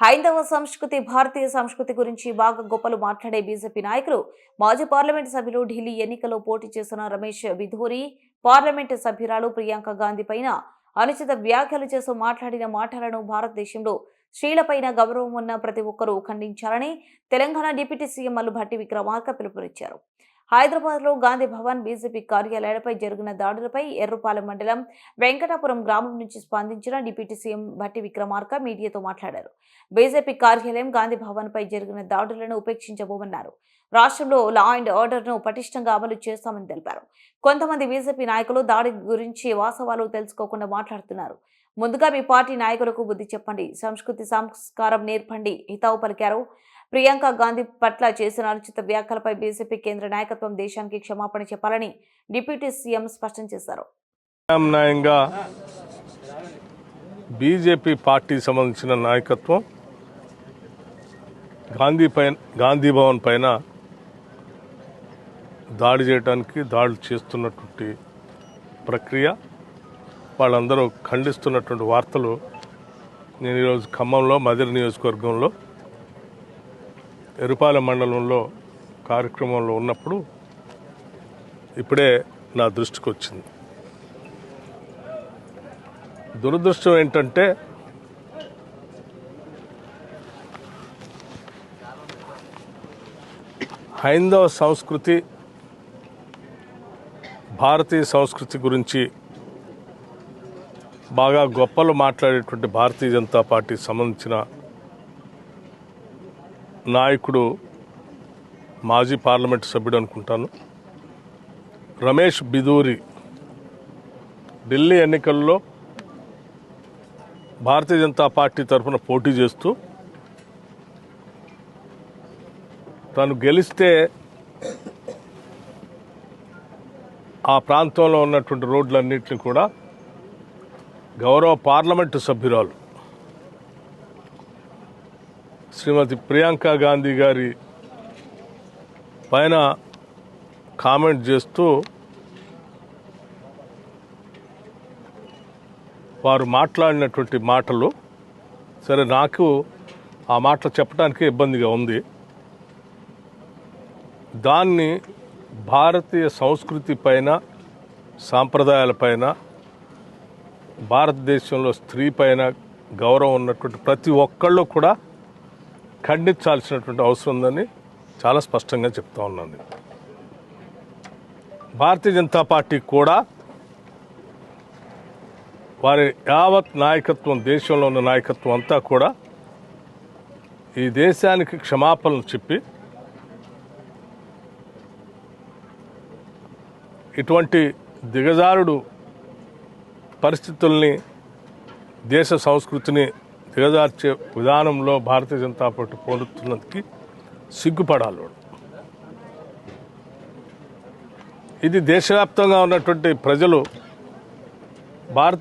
హైందవ సంస్కృతి భారతీయ సంస్కృతి గురించి బాగా గొప్పలు మాట్లాడే బీజేపీ నాయకులు మాజీ పార్లమెంటు సభ్యులు ఢిల్లీ ఎన్నికల్లో పోటీ చేస్తున్న రమేష్ బిధూరి పార్లమెంటు సభ్యురాలు ప్రియాంక గాంధీ పైన అనుచిత వ్యాఖ్యలు చేస్తూ మాట్లాడిన మాటలను భారతదేశంలో స్త్రీలపైన గౌరవం ఉన్న ప్రతి ఒక్కరూ ఖండించాలని తెలంగాణ డిప్యూటీ సీఎం మల్లు భట్టి విక్రమార్క పిలుపునిచ్చారు. హైదరాబాద్లో గాంధీ భవన్ బీజేపీ కార్యాలయాలపై జరిగిన దాడులపై ఎర్రుపాలెం మండలం వెంకటాపురం గ్రామం నుంచి స్పందించిన డిప్యూటీ సీఎం భట్టి విక్రమార్క మీడియాతో మాట్లాడారు. బీజేపీ కార్యాలయం గాంధీ భవన్ పై జరిగిన దాడులను ఉపేక్షించబోమన్నారు. రాష్ట్రంలో లా అండ్ ఆర్డర్ను పటిష్టంగా అమలు చేస్తామని తెలిపారు. కొంతమంది బీజేపీ నాయకులు దాడి గురించి వాస్తవాలు తెలుసుకోకుండా మాట్లాడుతున్నారు. ముందుగా మీ పార్టీ నాయకులకు బుద్ధి చెప్పండి. సంస్కృతి సంస్కారం నేర్పండి. హితావు పలికారు ప్రియాంక గాంధీ పట్ల చేసిన అనుచిత వ్యాఖ్యలపై బీజేపీ కేంద్ర నాయకత్వం దేశానికి క్షమాపణ చెప్పాలని డిప్యూటీ సీఎం స్పష్టం చేశారు. బీజేపీ పార్టీ సంబంధించిన నాయకత్వం గాంధీ పైన గాంధీ భవన్ పైన దాడి చేయడానికి దాడులు చేస్తున్నటువంటి ప్రక్రియ వాళ్ళందరూ ఖండిస్తున్నటువంటి వార్తలు నేను ఈరోజు ఖమ్మంలో మధుర నియోజకవర్గంలో ఎరుపాలెం మండలంలో కార్యక్రమంలో ఉన్నప్పుడు ఇప్పుడే నా దృష్టికి వచ్చింది. దురదృష్టం ఏంటంటే హైందవ సంస్కృతి భారతీయ సంస్కృతి గురించి బాగా గొప్పలు మాట్లాడేటువంటి భారతీయ జనతా పార్టీ సంబంధించిన నాయకుడు మాజీ పార్లమెంట్ సభ్యుడు అనుకుంటాను. రమేష్ బిదూరి ఢిల్లీ ఎన్నికల్లో భారతీయ జనతా పార్టీ తరఫున పోటీ చేస్తూ తను గెలిస్తే ఆ ప్రాంతంలో ఉన్నటువంటి రోడ్లన్నింటినీ కూడా గౌరవ పార్లమెంటు సభ్యురాలు శ్రీమతి ప్రియాంక గాంధీ గారి పైన కామెంట్ చేస్తూ వారు మాట్లాడినటువంటి మాటలు సరే నాకు ఆ మాటలు చెప్పడానికి ఇబ్బందిగా ఉంది. దాన్ని భారతీయ సంస్కృతి పైన సాంప్రదాయాలపైన భారతదేశంలో స్త్రీ పైన గౌరవం ఉన్నటువంటి ప్రతి ఒక్కళ్ళు కూడా ఖండించాల్సినటువంటి అవసరం ఉందని చాలా స్పష్టంగా చెప్తా ఉన్నాను. భారతీయ జనతా పార్టీ కూడా వారి యావత్ నాయకత్వం దేశంలో ఉన్న నాయకత్వం అంతా కూడా ఈ దేశానికి క్షమాపణలు చెప్పి ఇటువంటి దిగజారుడు పరిస్థితుల్ని దేశ సంస్కృతిని దిగజార్చే విధానంలో భారతీయ జనతా పార్టీ పోలుతున్నందుకు సిగ్గుపడాలి ఇది దేశవ్యాప్తంగా ఉన్నటువంటి ప్రజలు భారతీయ